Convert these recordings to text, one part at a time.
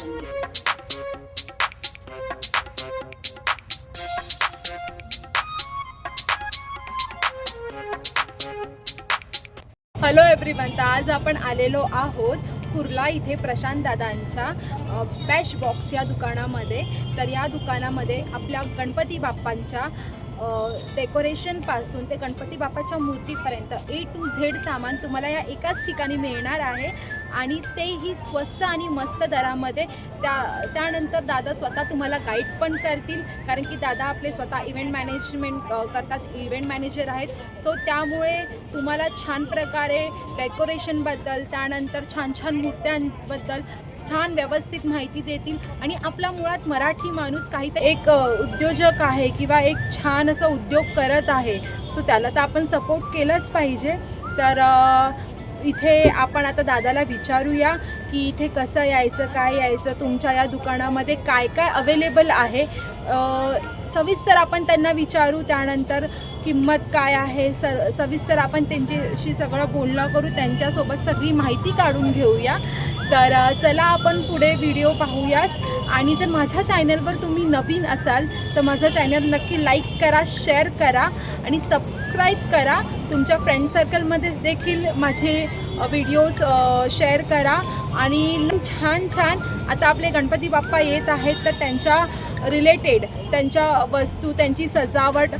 Hello everyone तर आज आपण आलेलो आहोत कुर्ला इथे प्रशांत दादांच्या बॅश बॉक्स या दुकानामध्ये. तर या दुकानामध्ये आपल्या गणपती बाप्पांच्या डेकोरेशनपासून ते गणपती बाप्पाच्या मूर्तीपर्यंत ए टू झेड सामान तुम्हाला या एकाच ठिकाणी मिळणार आहे. आणि तेही स्वस्त आणि मस्त दरामध्ये. त्या त्यानंतर दादा स्वतः तुम्हाला गाईड पण करतील कारण की दादा आपले स्वतः इव्हेंट मॅनेजमेंट करतात इव्हेंट मॅनेजर आहेत. सो त्यामुळे तुम्हाला छान प्रकारे डेकोरेशनबद्दल त्यानंतर छान छान मूर्त्यांबद्दल छान व्यवस्थित माहिती देतील. आणि आपला मुळात मराठी माणूस काहीतरी एक उद्योजक आहे किंवा एक छान असा उद्योग करत आहे. सो त्याला तर आपण सपोर्ट केलंच पाहिजे. तर इथे आपण आता दादाला विचारूया की इथे कसं यायचं काय यायचं तुमच्या या दुकानामध्ये काय काय अवेलेबल आहे सविस्तर आपण त्यांना विचारू त्यानंतर किंमत काय आहे? सर सविस्तर आपण त्यांच्याशी सगळं बोलणं करू. त्यांच्यासोबत सगळी माहिती काढून घेऊया. तर चला आपण पुढे व्हिडिओ पाहूयाच. आणि जर माझ्या चॅनलवर तुम्ही नवीन असाल तर माझं चॅनल नक्की लाईक करा शेअर करा आणि सबस्क्राईब करा. तुमच्या फ्रेंड सर्कलमध्ये देखील माझे व्हिडिओज शेअर करा. आणि छान छान आता आपले गणपती बाप्पा येत आहेत तर त्यांच्या रिलेटेड त्यांच्या वस्तू त्यांची सजावट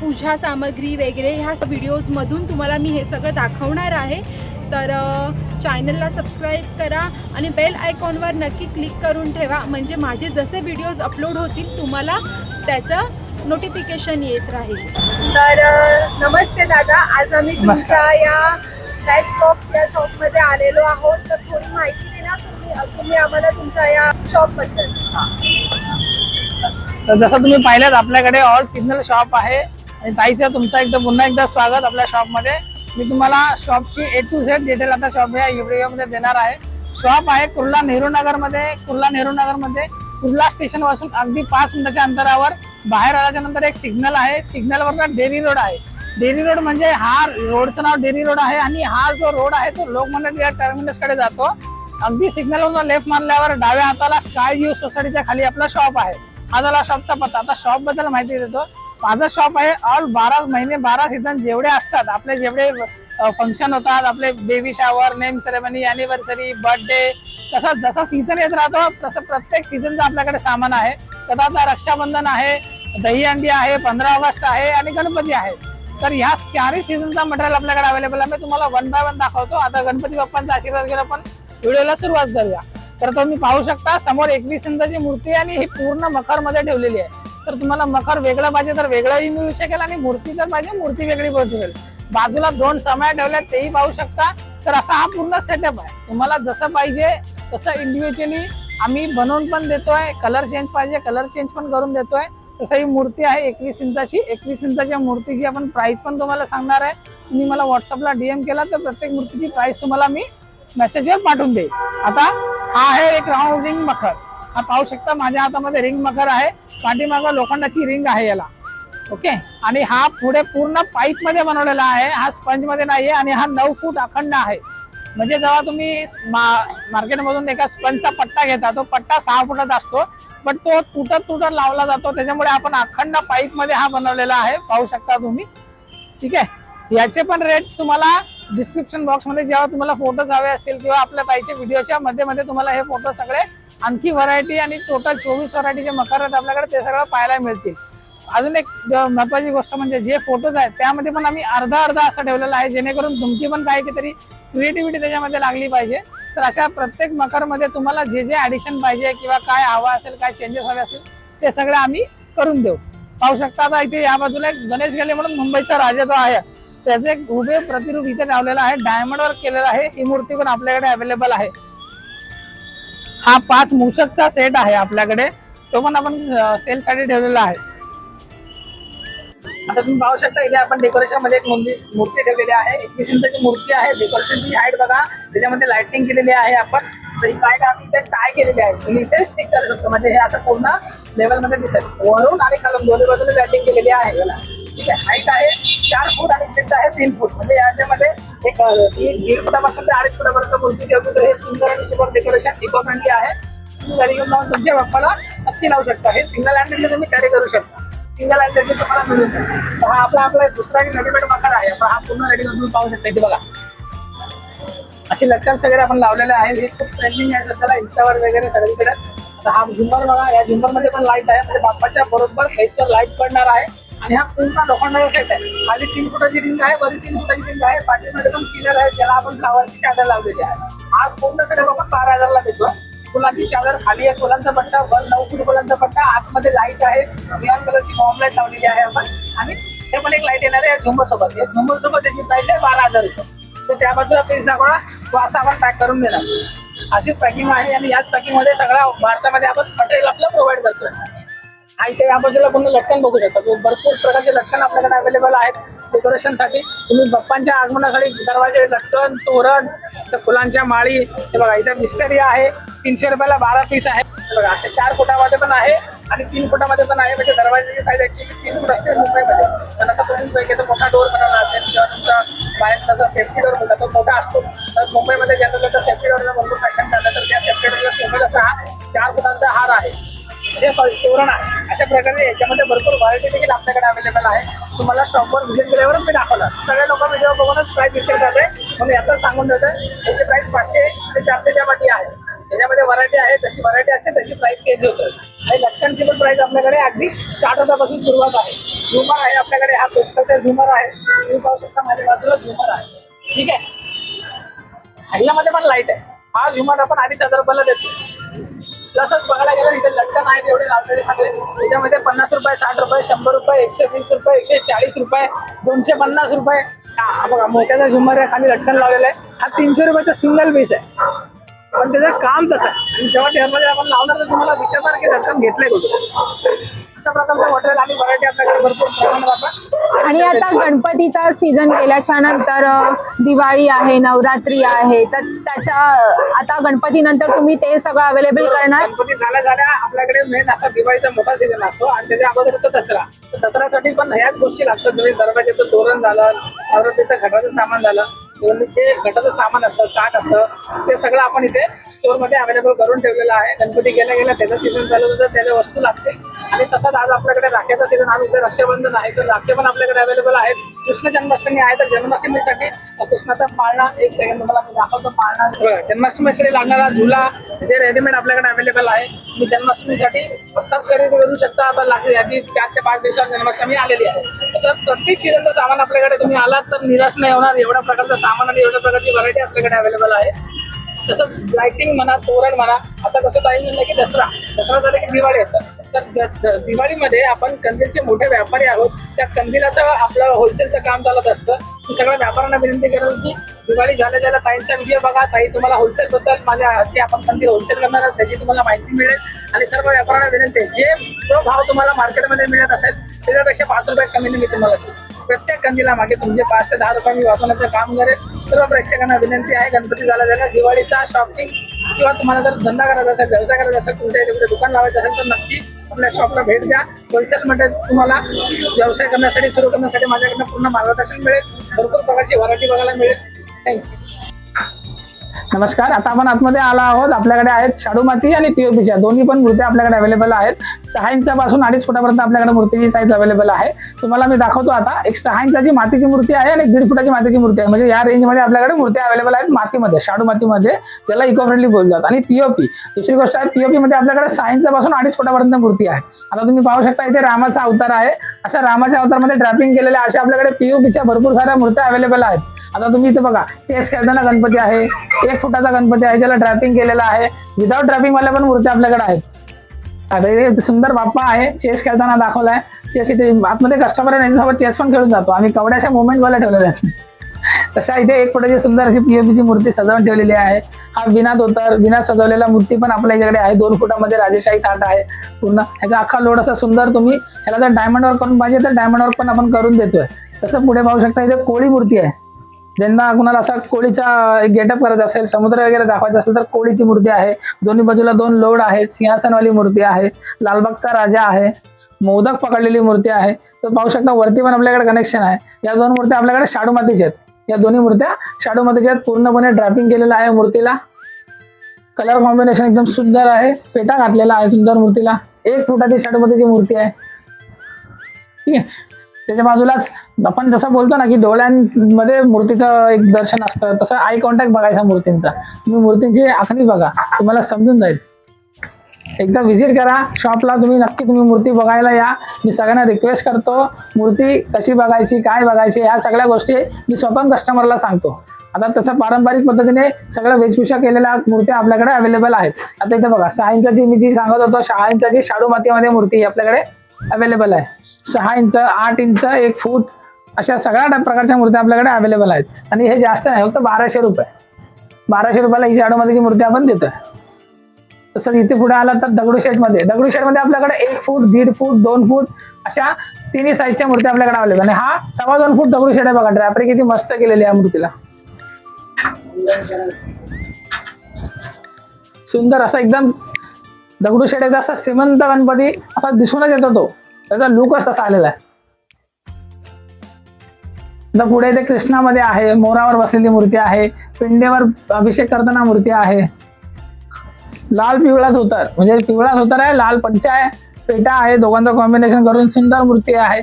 पूजा सामग्री वगैरे ह्या व्हिडिओजमधून तुम्हाला मी हे सगळं दाखवणार आहे. तर चॅनलला सबस्क्राईब करा आणि बेल आयकॉनवर नक्की क्लिक करून ठेवा. म्हणजे माझे जसे व्हिडिओज अपलोड होतील तुम्हाला त्याचं नोटिफिकेशन येत राहील. तर नमस्ते दादा. आज आम्ही. तुमच्या या बॉक्स या शॉपमध्ये आलेलो आहोत. तर थोडी माहिती देणार तुम्ही तुम्ही आम्हाला तुमच्या या शॉपबद्दल जसं तुम्ही पाहिलं आपल्याकडे ऑल सिग्नल शॉप आहे. आणि ताईचं तुमचं एकदा पुन्हा एकदा स्वागत आपल्या शॉपमध्ये. मी तुम्हाला शॉपची ए टू झेड डिटेल आता शॉप या व्हिडिओमध्ये देणार आहे. शॉप आहे कुर्ला नेहरू नगरमध्ये. कुर्ला नेहरू नगरमध्ये कुर्ला स्टेशनपासून अगदी पाच मिनिटाच्या अंतरावर. बाहेर आल्याच्यानंतर एक सिग्नल आहे. सिग्नलवर डेरी रोड आहे. डेरी रोड म्हणजे हा रोडचं नाव डेरी रोड आहे आणि हा जो रोड आहे तो लोकमान्य टिळक टर्मिनस जातो. अगदी सिग्नलवर लेफ्ट मारल्यावर डाव्या हाताला स्काय व्ह्यू सोसायटीच्या खाली आपला शॉप आहे. हा झाला शॉपचा पत्ता. आता शॉपबद्दल माहिती देतो. माझं शॉप आहे ऑल बारा महिने बारा सीझन जेवढे असतात आपले जेवढे फंक्शन होतात आपले baby shower name ceremony anniversary birthday तसं जसा सीझन येत राहतो तसं प्रत्येक सीझनचं आपल्याकडे सामान आहे. तथा आता रक्षाबंधन आहे दही अंडी आहे पंधरा ऑगस्ट आहे आणि गणपती आहे. तर ह्या चारही सीझनचा मटेरियल आपल्याकडे अवेलेबल आहे. मी तुम्हाला वन बाय वन दाखवतो. आता गणपती बाप्पांचा आशीर्वाद घेऊन आपण व्हिडिओला सुरुवात करूया. तर तुम्ही पाहू शकता समोर एकवीस इंचाची मूर्ती आणि ही पूर्ण मखरमध्ये ठेवलेली आहे. तर तुम्हाला मखर वेगळं पाहिजे तर वेगळंही मिळू शकेल आणि मूर्ती जर पाहिजे मूर्ती वेगळी मिळू शकेल. बाजूला दोन समय ठेवल्या तेही पाहू शकता. तर असा हा पूर्ण सेटअप आहे. तुम्हाला जसं पाहिजे तसं इंडिव्हिज्युअली आम्ही बनवून पण देतोय कलर चेंज पाहिजे कलर चेंज पण करून देतोय. तसं ही मूर्ती आहे एकवीस इंचाची. एकवीस इंचाच्या मूर्तीची आपण प्राइस पण तुम्हाला सांगणार आहे. तुम्ही मला व्हॉट्सअपला डीएम केला तर प्रत्येक मूर्तीची प्राइस तुम्हाला मी मेसेजवर पाठवून देईल. आता हा आहे एक राऊंडिंग मखर. हा पाहू शकता माझ्या हातामध्ये रिंग मगर आहे. पाठीमागं लोखंडाची रिंग आहे याला. ओके आणि हा पुढे पूर्ण पाईपमध्ये बनवलेला आहे. हा स्पंजमध्ये नाहीये आणि हा नऊ फूट अखंड आहे. म्हणजे जेव्हा तुम्ही मार्केटमधून एका स्पंजचा पट्टा घेता तो पट्टा सहा फुटात असतो. पण तो तुटत तुटत लावला जातो. त्याच्यामुळे आपण अखंड पाईपमध्ये हा बनवलेला आहे. पाहू शकता तुम्ही. ठीक आहे? याचे पण रेट्स तुम्हाला डिस्क्रिप्शन बॉक्समध्ये जेव्हा तुम्हाला फोटोज हवे असतील किंवा आपल्या ताईच्या व्हिडिओच्या मध्ये मध्ये तुम्हाला हे फोटो सगळे आणखी व्हरायटी आणि टोटल चोवीस व्हरायटीचे मकर आहेत आपल्याकडे ते सगळं पाहायला मिळतील. अजून एक महत्वाची गोष्ट म्हणजे जे फोटोज आहेत त्यामध्ये पण आम्ही अर्धा अर्धा असं ठेवलेलं आहे जेणेकरून तुमची पण काही तरी क्रिएटिव्हिटी त्याच्यामध्ये लागली पाहिजे. तर अशा प्रत्येक मकरमध्ये तुम्हाला जे जे ॲडिशन पाहिजे किंवा काय हवा असेल काय चेंजेस हवे असतील ते सगळं आम्ही करून देऊ. पाहू शकता आता इथे या बाजूला एक गणेश गेले म्हणून मुंबईचा राजा जो आहे त्याचे एक उभे प्रतिरूप इथे लावलेला आहे. डायमंड वर केलेला आहे. ही मूर्ती पण आपल्याकडे अवेलेबल आहे. हा पाच मूषकचा सेट आहे आपल्याकडे. तो पण आपण सेल साठी ठेवलेला आहे. आता तुम्ही पाहू शकता इथे आपण डेकोरेशनमध्ये एक मूर्ती मूर्ती ठेवलेली आहे. एकवीस इंचाची मूर्ती आहे. डेकोरेशनची हाईट बघा. त्याच्यामध्ये लाइटिंग केलेली आहे आपण. तर काय आम्ही इथे टाय केलेली आहे. तुम्ही इथे स्टिक करू शकतो. म्हणजे हे आता पूर्ण लेवलमध्ये दिसेल. वरून आणि खालून दोन्ही बाजूने लाइटिंग केलेली आहे. ठीक आहे हाईट आहे चार फूट आणि फिट आहे तीन फूट. म्हणजे याच्यामध्ये एक दीड फुटापासून ते अडीच फुटापर्यंत मूर्ती ठेवतो तर हे सुंदर आणि सुपर डेकोरेशन इको फ्रेंडली आहे. तुम्ही घरी घेऊन तुमच्या बाप्पाला नक्की लावू शकता. हे सिंगल हँडेडने तुम्ही कॅरी करू शकता. सिंगल हँडेडने तुम्हाला मिळू शकता. हा आपला आपला एक दुसरा रेडीमेड मसाला आहे. आपण हा पूर्ण रेडी तुम्ही पाहू शकता इथे बघा. असे लटकन्स वगैरे आपण लावलेले आहे हे खूप ट्रेंडिंग आहे. त्याला इंस्टावर वगैरे सगळीकडे. आता हा झुंबर बघा. या झुंबरमध्ये पण लाइट आहे. म्हणजे बाप्पाच्या बरोबर फेसवर लाइट पडणार आहे. आणि हा पूर्ण लोखंडाचा सेट आहे. खाली तीन फुटाची रिंग आहे वरती तीन फुटाची रिंग आहे. पाठीमध्ये पण किलर आहे ज्याला आपण फ्लावरची चादर लावलेली आहे. हा पूर्ण सेट आपण बारा हजारला देतो फुलांची चादर खाली एक फुलांचा पट्टा वर नऊ फुट फुलांचा पट्टा आतमध्ये लाइट आहे. ब्लॅक कलरची बॉम्ब लाइट लावलेली आहे आपण. आणि हे पण एक लाइट येणार आहे झुंबर सोबत या झुंबर सोबत त्याची प्राईस आहे बारा हजार रुपये. तर त्या बाजूला पीस दाखवा तो असा आपण पॅक करून देणार. अशीच पॅकिंग आहे आणि याच पॅकिंगमध्ये सगळ्या भारतामध्ये आपण मटेरियल आपलं प्रोव्हाइड करतोय. आणि ते या बाजूला पूर्ण लटकन बघू शकता. तुम्ही भरपूर प्रकारचे लटकन आपल्याकडे अवेलेबल आहेत डेकोरेशनसाठी तुम्ही बाप्पांच्या आगमनासाठी दरवाजे लटकन तोरण त्या फुलांच्या माळी हे बघा इथं मिस्टरी आहे. तीनशे रुपयाला बारा पीस आहे. बघा असे चार फुटामध्ये पण आहे आणि तीन फुटामध्ये पण आहे. म्हणजे दरवाजाची साईज ऍक्च्युली तीन फूट असते मुंबईमध्ये. पण असं तुम्ही पैकी मोठा डोर बनवला असेल किंवा तुमचा बाहेरचा जो सेफ्टी डोर होता तो मोठा असतो. तर मुंबईमध्ये जनरल तर सेफ्टी डोरला भरपूर फॅशन झालं तर त्या सेफ्टी डोरला शोभेल असा हा चार फुटांचा हार आहे. म्हणजे सॉरी तोरण आहे. अशा प्रकारे याच्यामध्ये भरपूर व्हरायटी देखील आपल्याकडे अवेलेबल आहे. तुम्हाला शॉपवर व्हिजिट केल्यावर मी दाखवणार. सगळे लोक व्हिडिओ बघूनच प्राईस विचार करते म्हणून याचा सांगून देतं त्याची प्राईस पाचशे ते चारशेच्या मध्ये आहे. त्याच्यामध्ये व्हरायटी आहे जशी व्हरायटी असते तशी प्राईस चेंज होतं. आणि लटकनची पण प्राईस आपल्याकडे अगदी साठ रुपयापासून सुरुवात आहे. झुमर आहे आपल्याकडे हा पुस्तकाचा झुमर आहे. तुम्ही पाहू शकता माझ्या बाजूला झुमर आहे. ठीक आहे? ह्यामध्ये पण लाइट आहे. हा झुमर आपण अडीच हजार रुपयाला देतो. प्लसच बघायला गेलं इथे लटकन आहेत एवढे लावलेले सगळे. त्याच्यामध्ये पन्नास रुपये साठ रुपये शंभर रुपये एकशे वीस रुपये एकशे चाळीस रुपये दोनशे पन्नास रुपये. हा बघा मोठ्याचा झुमर आहे खाली लटकन लावलेलं आहे. हा तीनशे रुपयाचा सिंगल पीस आहे. पण त्याचं काम तसं आहे. आणि जेव्हा टेबलमध्ये आपण लावणार तर तुम्हाला विचारणार की लटकन घेतलंय कुठे अशा प्रकारचं हॉटेल आणि व्हरायटी आपल्याकडे भरपूर प्रमाणात आपण आणि आता गणपतीचा सीझन गेल्याच्यानंतर दिवाळी आहे नवरात्री आहे तर त्याच्या आता गणपतीनंतर तुम्ही ते सगळं अवेलेबल करणार? गणपती झाल्या झाल्या आपल्याकडे मेन असा दिवाळीचा मोठा सीझन असतो आणि त्याच्या अगोदर येतो दसरा. तर दसऱ्यासाठी पण ह्याच गोष्टी लागतात. तुम्ही दरवाजाचं तोरण झालं नवरात्रीचं घटाचं सामान झालं किंवा जे घटाचं सामान असतं ताट असतं ते सगळं आपण इथे स्टोअरमध्ये अवेलेबल करून ठेवलेलं आहे. गणपती गेल्या गेल्या त्याचं सीझन झालं होतं त्याच्या वस्तू लागतील आणि तसंच आज आपल्याकडे राख्याचा सीझन आज इथे रक्षाबंधन आहे तर राखे पण आपल्याकडे अवेलेबल आहेत. कृष्ण जन्माष्टमी आहे तर जन्माष्टमीसाठी कृष्णाचा पाळणा एक सेकंड तुम्हाला मी दाखवतो पाळणा. जन्माष्टमीसाठी लागणारा झुला जे रेडीमेड आपल्याकडे अवेलेबल आहे. तुम्ही जन्माष्टमीसाठी आत्ताच खरेदी करू शकता. आता लागली आधी चार ते पाच दिवसात जन्माष्टमी आलेली आहे. तसंच प्रत्येक सीझनचं सामान आपल्याकडे तुम्ही आलात तर निराश नाही होणार. एवढ्या प्रकारचं सामान आणि एवढ्या प्रकारची व्हरायटी आपल्याकडे अवेलेबल आहे. तसंच लाईटिंग म्हणा तोरण म्हणा आता कसं काही म्हणलं की दसरा. दसरा झालं की दिवाळी येतात तर द- दिवाळीमध्ये आपण कंदीलचे मोठे व्यापारी आहोत. त्या कंदिलाचं आपलं होलसेलचं काम चालत असतं. मी सगळ्या व्यापाऱ्यांना विनंती करेल की दिवाळी झाल्या झाल्या ताईंचा व्हिडिओ बघा. ताई तुम्हाला होलसेल बद्दल माझ्या जे आपण कंदील होलसेल करणार आहोत त्याची तुम्हाला माहिती मिळेल. आणि सर्व व्यापाऱ्यांना विनंती आहे जे जो भाव तुम्हाला मार्केटमध्ये मिळत असेल त्याच्यापेक्षा पाच रुपये कमीने मी तुम्हाला देईन प्रत्येक कंदीला मागे तुमचे पाच ते दहा रुपये मी वाचवण्याचं काम करेल. सर्व प्रेक्षकांना विनंती आहे गणपती झाला झाला दिवाळीचा शॉपिंग किंवा तुम्हाला जर धंदा करायचा असेल व्यवसाय करायचा असेल तुमच्या इथे कुठे दुकान लावायचं असेल तर नक्की आपल्या शॉपला भेट द्या. होलसेलमध्ये तुम्हाला व्यवसाय करण्यासाठी सुरू करण्यासाठी माझ्याकडनं पूर्ण मार्गदर्शन मिळेल. भरपूर प्रकारची व्हरायटी बघायला मिळेल. थँक्यू नमस्कार आता आपण आतमध्ये आला आहोत. आपल्याकडे आहेत शाडू माती आणि पीओपीच्या दोन्ही पण मूर्त्या आपल्याकडे अवेलेबल आहेत. सहा इंचापासून अडीच फुटापर्यंत आपल्याकडे मूर्तीची साईज अवेलेबल आहे. तुम्हाला मी दाखवतो आता एक सहा इंचाची मातीची मूर्ती आहे आणि एक दीड फुटाची मातीची मूर्ती आहे. म्हणजे या रेंजमध्ये आपल्याकडे मूर्त्या अवेलेबल आहेत मातीमध्ये शाडू मातीमध्ये त्याला इको फ्रेंडली बोलतात. आणि पीओपी दुसरी गोष्ट आहे पीओपी मध्ये आपल्याकडे सहा इंचापासून अडीच फुटापर्यंत मूर्ती आहे. आता तुम्ही पाहू शकता इथे रामाचा अवतार आहे. अशा रामाच्या अवतारमध्ये ड्रॅपिंग केलेल्या अशा आपल्याकडे पीओपीच्या भरपूर साऱ्या मूर्त्या अवेलेबल आहेत. आता तुम्ही इथे बघा चेस खेळताना गणपती आहे एक फुटाचा गणपती आहे ज्याला ड्रॅपिंग केलेला आहे. विदाऊट ड्रॅपिंग वाल्या पण मूर्ती आपल्याकडे आहेत. आता सुंदर बाप्पा आहे चेस खेळताना दाखवलाय. चेस इथे आतमध्ये कस्टमर आहे त्यांच्यासोबत चेस पण खेळून जातो. आम्ही कवड्याच्या मुवमेंट वाल्या ठेवलेल्या आहेत. तशा इथे एक फुटाची सुंदर अशी पीओपीची मूर्ती सजवून ठेवलेली आहे. हा विना धोतर बिना सजवलेला मूर्ती पण आपल्या इकडे आहे. दोन फुटामध्ये राजेशाही थाट आहे. पूर्ण ह्याचा अख्खा लोड असा सुंदर तुम्ही ह्याला जर डायमंड वर्क करून पाहिजे तर डायमंड वर्क पण आपण करून देतोय. तसं पुढे पाहू शकता इथे कोळी मूर्ती आहे. ज्यांना कुणाला असा कोळीचा गेटअप करायचा असेल समुद्र वगैरे दाखवायचा असेल तर कोळीची मूर्ती आहे. दोन्ही बाजूला दोन लोड आहेत सिंहासनवाली मूर्ती आहे लालबागचा राजा आहे मोदक पकडलेली मूर्ती आहे. तर पाहू शकता वरती पण आपल्याकडे कनेक्शन आहे. या दोन मूर्त्या आपल्याकडे शाडू मातीच्या आहेत. या दोन्ही मूर्त्या शाडू मातीच्या आहेत. पूर्णपणे ड्रॅपिंग केलेलं आहे मूर्तीला. कलर कॉम्बिनेशन एकदम सुंदर आहे. फेटा घातलेला आहे सुंदर मूर्तीला. एक फुटाची शाडूमतीची मूर्ती आहे. ठीक आहे. त्याच्या बाजूलाच आपण जसं बोलतो ना की डोळ्यांमध्ये मूर्तीचं एक दर्शन असतं तसं आय कॉन्टॅक्ट बघायचा मूर्तींचा. तुम्ही मूर्तींची आखणी बघा तुम्हाला समजून जाईल. एकदा व्हिजिट करा शॉपला तुम्ही नक्की तुम्ही मूर्ती बघायला या. मी सगळ्यांना रिक्वेस्ट करतो मूर्ती कशी बघायची काय बघायची ह्या सगळ्या गोष्टी मी स्वतः कस्टमरला सांगतो. आता तसं पारंपरिक पद्धतीने सगळ्या वेशभूषा केलेल्या मूर्त्या आपल्याकडे अवेलेबल आहेत. आता इथे बघा सहा इंचाची मी जी सांगत होतो सहा इंचाची शाडू मातीमध्ये मूर्ती आपल्याकडे अवेलेबल आहे. सहा इंच आठ इंच एक फूट अशा सगळ्या प्रकारच्या मूर्त्या आपल्याकडे अवेलेबल आहेत. आणि हे जास्त नाही फक्त बाराशे रुपये. बाराशे रुपयाला ही शाडू जी मूर्ती आपण देतोय. तसंच इथे पुढे आला तर दगडूशेठमध्ये दगडूशेठमध्ये आपल्याकडे एक फूट दीड फूट दोन फूट अशा तिन्ही साईजच्या मूर्त्या आपल्याकडे अवेलेबल आणि हा सव्वा दोन फूट दगडूशेठ आहे बघा ड्रॅपरी किती मस्त केलेली आहे या मूर्तीला. सुंदर असा एकदम दगडूशेठ एकदा असा श्रीमंत गणपती असा दिसूनच येतो तो. त्याचा लुकच तसा आलेला आहे. तर पुढे ते कृष्णामध्ये आहे मोरावर बसलेली मूर्ती आहे पिंडेवर अभिषेक करताना मूर्ती आहे. लाल पिवळा धोतर म्हणजे पिवळा धोतर आहे लाल पंचा आहे पेटा आहे दोघांचं कॉम्बिनेशन करून सुंदर मूर्ती आहे.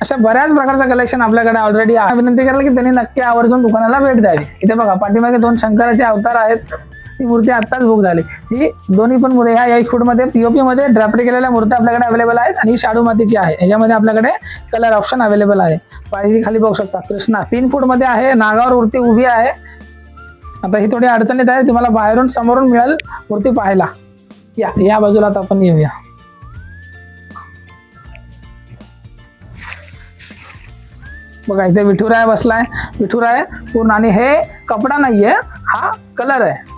अशा बऱ्याच प्रकारचं कलेक्शन आपल्याकडे ऑलरेडी आहे. विनंती कराल की त्यांनी नक्की आवर्जून दुकानाला भेट द्यावी. इथे बघा पाठीमागे दोन शंकराचे अवतार आहेत. ती मूर्ती आत्ताच बुक झाली. ही दोन्ही पण मुले ह्या एक फूटमध्ये पीओपी मध्ये ड्रॅपरी केलेल्या मूर्त्या आपल्याकडे अवेलेबल आहेत आणि शाडू मातीची आहे. ह्याच्यामध्ये आपल्याकडे कलर ऑप्शन अवेलेबल आहे. पाहिजे खाली बघू शकता. कृष्णा तीन फूटमध्ये आहे नागावर मूर्ती उभी आहे. आता ही थोडी अडचणीत आहे तुम्हाला बाहेरून समोरून मिळेल मूर्ती पाहायला. या या बाजूला आता आपण येऊया. बघा इथे विठुराय बसलाय. विठुराय पूर्ण आणि हे कपडा नाहीये हा कलर आहे.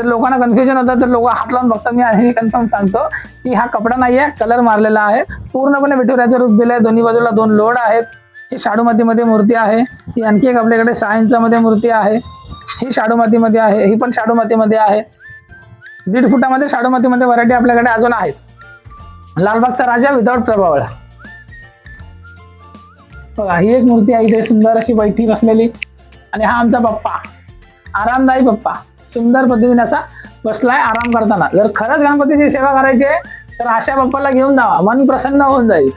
तर लोकांना कन्फ्युजन होतं तर लोक हात लावून बघतात. मी हे कन्फर्म सांगतो की हा कपडा नाही आहे कलर मारलेला आहे. पूर्णपणे विठुरायचं रूप दिलं आहे दोन्ही बाजूला दोन लोड आहेत. ही शाडू मातीमध्ये मूर्ती आहे. ही आणखी एक आपल्याकडे सहा इंचामध्ये मूर्ती आहे. ही शाडू मातीमध्ये आहे. ही पण शाडू मातीमध्ये आहे. दीड फुटामध्ये शाडू मातीमध्ये व्हरायटी आपल्याकडे अजून आहेत. लालबागचा राजा विदाऊट प्रभावळा. बघा ही एक मूर्ती आहे. इथे सुंदर अशी बैठी बसलेली आणि हा आमचा पप्पा. आरामदायी पप्पा. सुंदर पद्धतीने असा बसलाय आराम करताना. जर खरंच गणपतीची सेवा करायची आहे तर अशा बाप्पाला घेऊन जावा. मन प्रसन्न होऊन जाईल.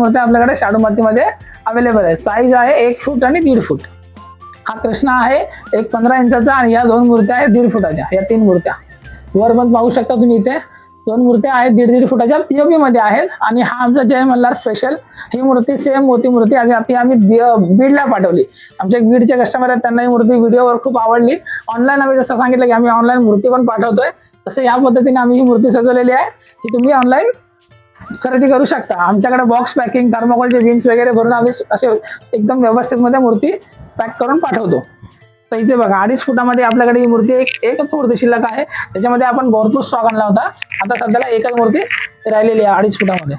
मूर्त्या आपल्याकडे शाडू मातीमध्ये अवेलेबल आहे साईज आहे एक फूट आणि दीड फूट. हा कृष्ण आहे एक पंधरा इंचाचा आणि या दोन मूर्त्या आहेत दीड फुटाच्या. या तीन मूर्त्या. वर पण पाहू शकता तुम्ही इथे. दोन मूर्त्या आहेत दीड दीड फुटाच्या पीओपी मध्ये आहेत आणि हा आमचा जय मल्हार स्पेशल ही मूर्ती सेम मोती मूर्ती आज ती आम्ही बीडला पाठवली. आमच्या एक बीडचे कस्टमर आहेत त्यांना ही मूर्ती व्हिडिओवर खूप आवडली. ऑनलाईन आम्ही जसं सांगितलं की आम्ही ऑनलाईन मूर्ती पण पाठवतोय. तसं या पद्धतीने आम्ही ही मूर्ती सजवलेली आहे. ही तुम्ही ऑनलाईन खरेदी करू शकता. आमच्याकडे बॉक्स पॅकिंग थर्माकोलचे विंग्स वगैरे भरून आम्ही असे एकदम व्यवस्थितमध्ये मूर्ती पॅक करून पाठवतो. तर इथे बघा अडीच फुटामध्ये आपल्याकडे ही मूर्ती एक एकच मूर्ती शिल्लक आहे. त्याच्यामध्ये आपण भरपूर स्टॉक आणला होता. आता सध्याला एकच मूर्ती राहिलेली आहे अडीच फुटामध्ये.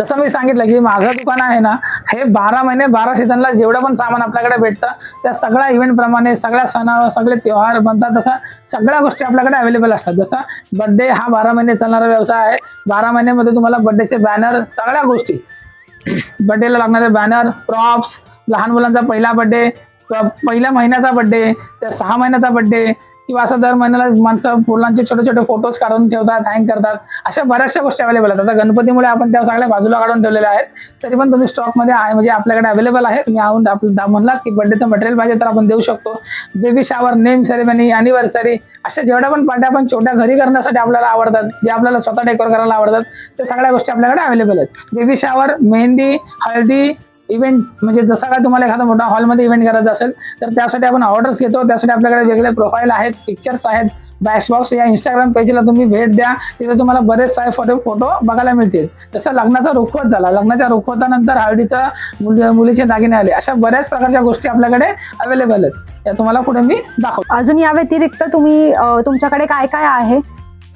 जसं मी सांगितलं की माझं दुकान आहे ना हे बारा महिने बारा सीझनला जेवढं पण सामान आपल्याकडे भेटतं त्या सगळ्या इव्हेंट प्रमाणे सगळ्या सणावर सगळे त्योहार बनतात तसं सगळ्या गोष्टी आपल्याकडे अवेलेबल असतात. जसं बड्डे हा बारा महिने चालणारा व्यवसाय आहे. बारा महिन्यामध्ये तुम्हाला बड्डेचे बॅनर सगळ्या गोष्टी. बड्डेला लागणारे बॅनर प्रॉप्स लहान मुलांचा पहिला बड्डे पहिल्या महिन्याचा बड्डे त्या सहा महिन्याचा बड्डे किंवा असं दर महिन्याला माणसं फुलांचे छोटे छोटे फोटोज काढून ठेवतात हँग करतात. अशा बऱ्याचशा गोष्टी अवेलेबल आहेत. आता गणपतीमुळे आपण त्या सगळ्या बाजूला काढून ठेवलेल्या आहेत. तरी पण तुम्ही स्टॉकमध्ये आहे म्हणजे आपल्याकडे अवेलेबल आहे. तुम्ही आहून आपलं म्हणला की बड्डेचं मटेरियल पाहिजे तर आपण देऊ शकतो. Baby shower name ceremony anniversary अशा जेवढ्या पण पार्ट्या आपण छोट्या घरी करण्यासाठी आपल्याला आवडतात जे आपल्याला स्वतः डेकोर करायला आवडतात त्या सगळ्या गोष्टी आपल्याकडे अवेलेबल आहेत. बेबी शावर मेहंदी हळदी इव्हेंट म्हणजे जसं काय तुम्हाला एखादा मोठा हॉलमध्ये इव्हेंट करायचा असेल तर त्यासाठी आपण ऑर्डर्स घेतो. त्यासाठी आपल्याकडे वेगळे प्रोफाईल आहेत पिक्चर्स आहेत. बॅशबॉक्स या इंस्टाग्राम पेजला तुम्ही भेट द्या. तिथे तुम्हाला बरेच सारे फोटो फोटो बघायला मिळतील. तसं लग्नाचा रुखवत झाला. लग्नाच्या रुखवतानंतर हळदीचा मुली मुलीचे दागिने आले. अशा बऱ्याच प्रकारच्या गोष्टी आपल्याकडे अवेलेबल आहेत. या तुम्हाला पुढे मी दाखवतो. अजून या व्यतिरिक्त तुम्ही तुमच्याकडे काय काय आहे?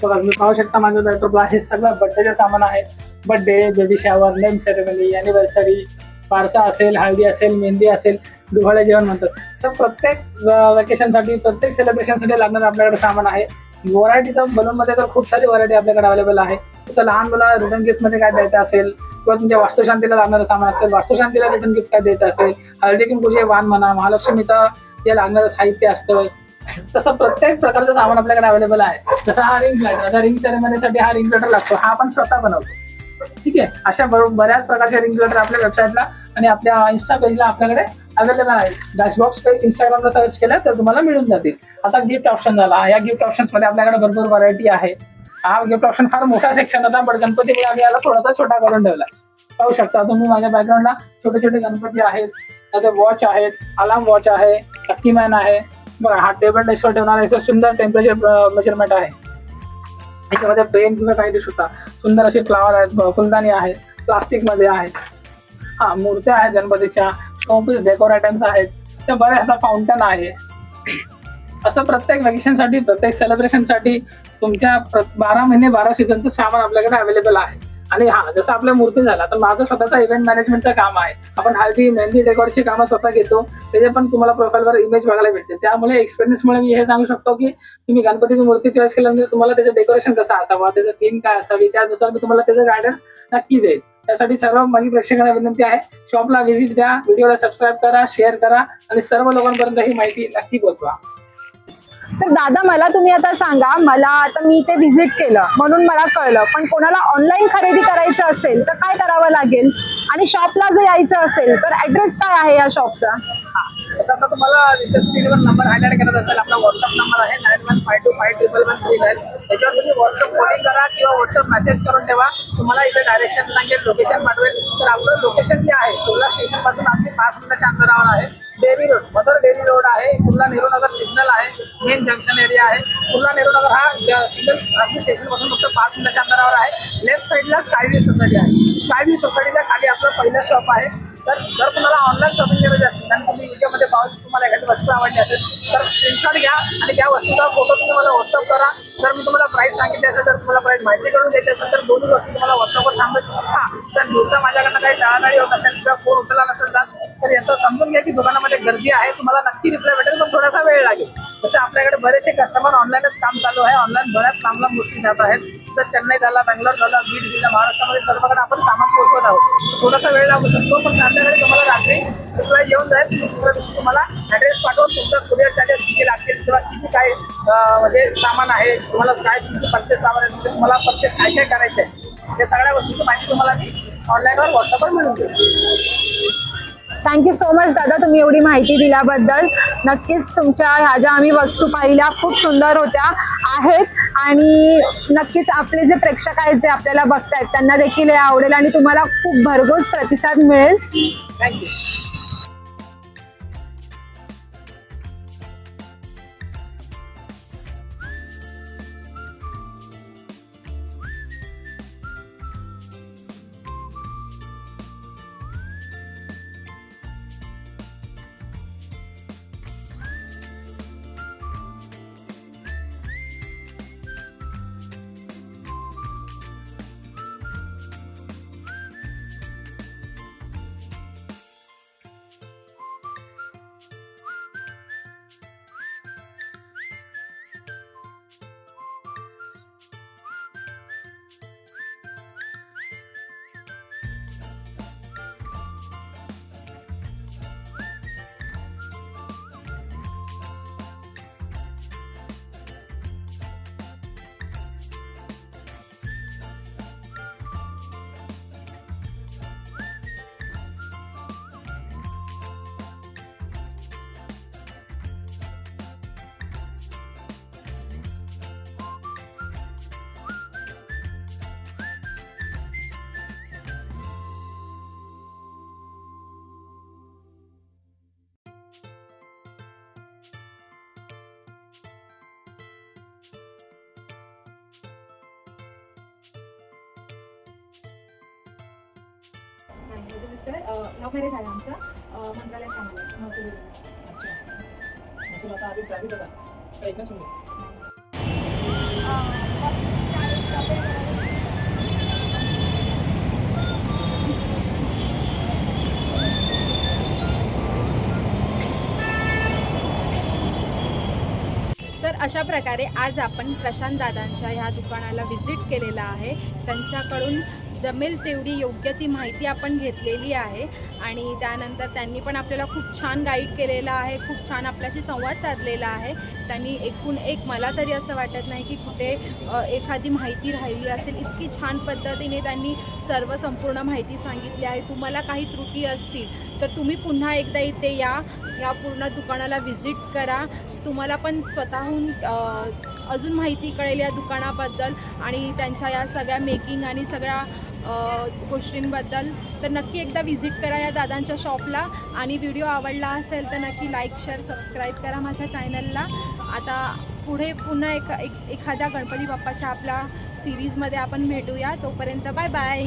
बघा तुम्ही पाहू शकता माझ्या लॅपटॉपला हे सगळं बड्डेचे सामान आहे. Birthday baby shower name ceremony anniversary पारसा असेल हळदी असेल मेहंदी असेल डोहाळे जेवण म्हणतात. सर प्रत्येक वेकेशनसाठी प्रत्येक सेलिब्रेशनसाठी लागणारं आपल्याकडे सामान आहे. व्हरायटी तर बलूनमध्ये तर खूप सारी व्हरायटी आपल्याकडे अवेलेबल आहे. जसं लहान मुलाला रिटर्न गिफ्टमध्ये काय द्यायचं असेल? किंवा तुमच्या वास्तुशांतीला लागणारं सामान असेल? वास्तुशांतीला रिटर्न गिफ्ट काय द्यायचं असेल? हळदी कुंकूचे वाण म्हणा महालक्ष्मीचं जे लागणारं साहित्य असतं. तसं प्रत्येक प्रकारचं सामान आपल्याकडे अवेलेबल आहे. जसं हा रिंग लाइट असा रिंग सेरेमनीसाठी हा रिंग लाईटर लागतो. हा आपण स्वतः बनवतो. ठीक आहे? अशा बऱ्याच प्रकारच्या रिंग लाईटर आपल्या वेबसाईटला आणि आपल्या इन्स्टा पेजला आपल्याकडे अवेलेबल आहे डॅशबॉक्स पेज इंस्टाग्रामला सर्च केलं तर तुम्हाला मिळून जातील. आता गिफ्ट ऑप्शन झाला. या गिफ्ट ऑप्शन्समध्ये आपल्याकडे भरपूर व्हरायटी आहे. हा गिफ्ट ऑप्शन फार मोठा सेक्शन होता पण गणपतीमुळे आम्ही याला थोडासा छोटा करून ठेवला. पाहू शकता तुम्ही माझ्या बॅकग्राऊंडला छोटे छोटे गणपती आहेत. त्याचे वॉच आहेत अलार्म वॉच आहे लक्की मॅन आहे. बघा हा टेबल डेस्कवर ठेवणारा सुंदर टेम्परेचर मेजरमेंट आहे. याच्यामध्ये पेन किंवा काही दिसू शकता. सुंदर असे फ्लावर आहेत फुलदाणी आहेत प्लास्टिकमध्ये आहेत. हा मूर्त्या आहेत गणपतीच्या शोपीस डेकोर आयटम्स आहेत. त्या बऱ्याच फाउंटन आहे. असं प्रत्येक वेकेशनसाठी प्रत्येक सेलिब्रेशनसाठी तुमच्या प्र- बारा महिने बारा सीझनचं सामान आपल्याकडे अवेलेबल आहे. आणि हा जसं आपल्या मूर्ती झाला तर माझं स्वतःचा इव्हेंट मॅनेजमेंटचं काम आहे. आपण हळदी मेहंदी डेकोरची कामं स्वतः घेतो. त्याचे पण तुम्हाला प्रोफाईलवर इमेज बघायला भेटते. त्यामुळे एक्सपिरियन्समुळे मी हे सांगू शकतो की तुम्ही गणपतीची मूर्ती चॉईस केल्यानंतर तुम्हाला त्याचं डेकोरेशन कसं असावं त्याचं थीम काय असावी त्यानुसार मी तुम्हाला त्याचं गायडन्स नक्की देईल त्यासाठी सर्व माझी प्रेक्षकांना विनंती आहे शॉपला व्हिजिट द्या व्हिडिओला सबस्क्राईब करा शेअर करा आणि सर्व लोकांपर्यंत ही माहिती नक्की पोहोचवा. तर दादा मला तुम्ही आता सांगा मला आता मी ते व्हिजिट केलं म्हणून मला कळलं. पण कोणाला ऑनलाईन खरेदी करायचं असेल तर काय करावं लागेल? आणि शॉपला जर यायचं असेल तर ऍड्रेस काय आहे या शॉपचा तर आता तुम्हाला इथे स्क्रीनवर नंबर हायलाइट करत असेल आपला व्हॉट्सअप नंबर आहे nine one five two five triple one three nine त्याच्यावर तुम्ही व्हॉट्सअप कॉलिंग करा किंवा व्हॉट्सअप मेसेज करून ठेवा. तुम्हाला इथे डायरेक्शन सांगेल लोकेशन पाठवेल. तर आपलं लोकेशन जे आहे तुला स्टेशनपासून अगदी पाच मिनिटाच्या अंतरावर आहे. Dairy road Mother Dairy road आहे कुर्ला नेहरू नगर सिग्नल आहे. मेन जंक्शन एरिया आहे. कुर्ला नेहरू नगर हा सिंगल अगदी स्टेशनपासून फक्त पाच मिनिटाच्या अंतरावर आहे. लेफ्ट साईडला स्काय सोसायटी आहे. स्काय सोसायटीच्या खाली आपलं पहिलं शॉप आहे. तर जर तुम्हाला ऑनलाईन शॉपिंग करायची असेल आणि तुम्ही व्हिडिओमध्ये पाहून तुम्हाला एखादी वस्तू आवडली असेल तर स्क्रीनशॉट घ्या आणि त्या वस्तूचा फोटो तुम्ही मला व्हॉट्सअप करा. जर मी तुम्हाला प्राईस सांगितली असेल तर तुम्हाला प्राईस माहिती करून द्यायची असेल तर दोन्ही वस्तू तुम्हाला व्हॉट्सअपवर सांगत हा तर दिवसा माझ्याकडनं काही टाळाटाळी होत असेल किंवा फोन उचलला नसेल तर तर याचं समजून घ्या की दुकानामध्ये गर्दी आहे तुम्हाला नक्की रिप्लाय भेटेल पण थोडासा वेळ लागेल. जसं आपल्याकडे बरेचसे कस्टमर ऑनलाईनच काम चालू आहे ऑनलाईन बऱ्याच लांब लांब गोष्टी जात आहेत. जर चेन्नई झाला बँगलोर झाला बीड जिल्हा महाराष्ट्रामध्ये सर्वकडे आपण सामान पोहोचवत आहोत. थोडासा वेळ लागू शकतो पण संध्याकाळी तुम्हाला रात्री रिप्लाय येऊन जाईल. दुसऱ्या दिवशी तुम्हाला ॲड्रेस पाठवून तुमचा कुरिअर चार्जेस किती लागतील किंवा किती काय म्हणजे सामान आहे तुम्हाला काय तुमचं परचेस सामान आहे म्हणजे तुम्हाला परचेस काय काय करायचं आहे या सगळ्या गोष्टीची माहिती तुम्हाला मी ऑनलाईनवर व्हॉट्सअपवर मिळून देईल थँक्यू सो मच दादा तुम्ही एवढी माहिती दिल्याबद्दल. नक्कीच तुमच्या ह्या ज्या आम्ही वस्तू पाहिल्या खूप सुंदर होत्या आहेत. आणि नक्कीच आपले जे प्रेक्षक आहेत जे आपल्याला बघतायत त्यांना देखील हे आवडेल आणि तुम्हाला खूप भरघोस प्रतिसाद मिळेल. थँक्यू नाही, माझे मिस्टर लव्ह मॅरेज आहे आमचं मंत्रालयात आहे, महसूल अच्छा आता आधी तर अशा प्रकारे आज आपण प्रशांत दादांच्या ह्या दुकानाला व्हिजिट केलेला आहे. त्यांच्याकडून जमेल तेवढी योग्य ती माहिती आपण घेतलेली आहे. आणि त्यानंतर त्यांनी पण आपल्याला खूप छान गाईड केलेलं आहे खूप छान आपल्याशी संवाद साधलेला आहे. त्यांनी एकूण एक मला तरी असं वाटत नाही की कुठे एखादी माहिती राहिली असेल. इतकी छान पद्धतीने त्यांनी सर्व संपूर्ण माहिती सांगितली आहे. तुम्हाला काही त्रुटी असतील तर तुम्ही पुन्हा एकदा इथे या. या पूर्ण दुकानाला व्हिजिट करा. तुम्हाला पण स्वतःहून अजून माहिती कळेल या दुकानाबद्दल. आणि त्यांच्या या सगळ्या मेकिंग आणि सगळ्या गोष्टींबद्दल तर नक्की एकदा व्हिजिट करा या दादांच्या शॉपला आणि व्हिडिओ आवडला असेल तर नक्की लाईक शेअर सबस्क्राईब करा माझ्या चॅनलला आता पुढे पुन्हा एक एक एखाद्या गणपती बाप्पाच्या आपल्या सिरीजमध्ये आपण भेटूया. तोपर्यंत बाय बाय